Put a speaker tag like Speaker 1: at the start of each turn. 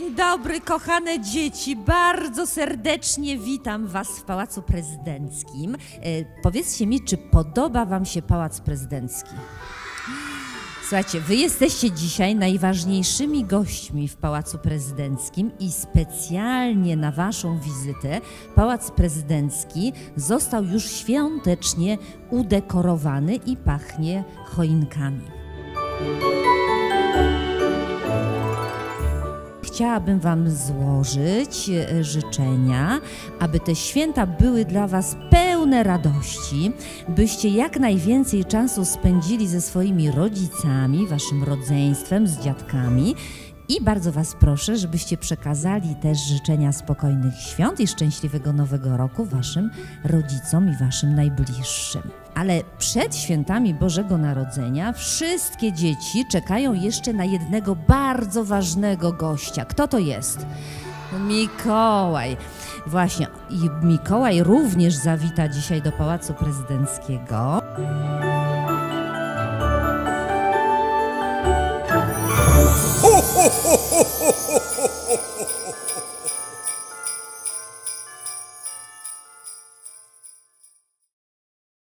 Speaker 1: dobry, kochane dzieci. Bardzo serdecznie witam Was w Pałacu Prezydenckim. E, powiedzcie mi, czy podoba Wam się Pałac Prezydencki? Słuchajcie, wy jesteście dzisiaj najważniejszymi gośćmi w Pałacu Prezydenckim i specjalnie na waszą wizytę Pałac Prezydencki został już świątecznie udekorowany i pachnie choinkami. Chciałabym Wam złożyć e, życzenia, aby te święta były dla Was pełne radości, byście jak najwięcej czasu spędzili ze swoimi rodzicami, Waszym rodzeństwem, z dziadkami. I bardzo Was proszę, żebyście przekazali też życzenia spokojnych świąt i szczęśliwego nowego roku Waszym rodzicom i Waszym najbliższym. Ale przed świętami Bożego Narodzenia wszystkie dzieci czekają jeszcze na jednego bardzo ważnego gościa. Kto to jest? Mikołaj. Właśnie, i Mikołaj również zawita dzisiaj do Pałacu Prezydenckiego.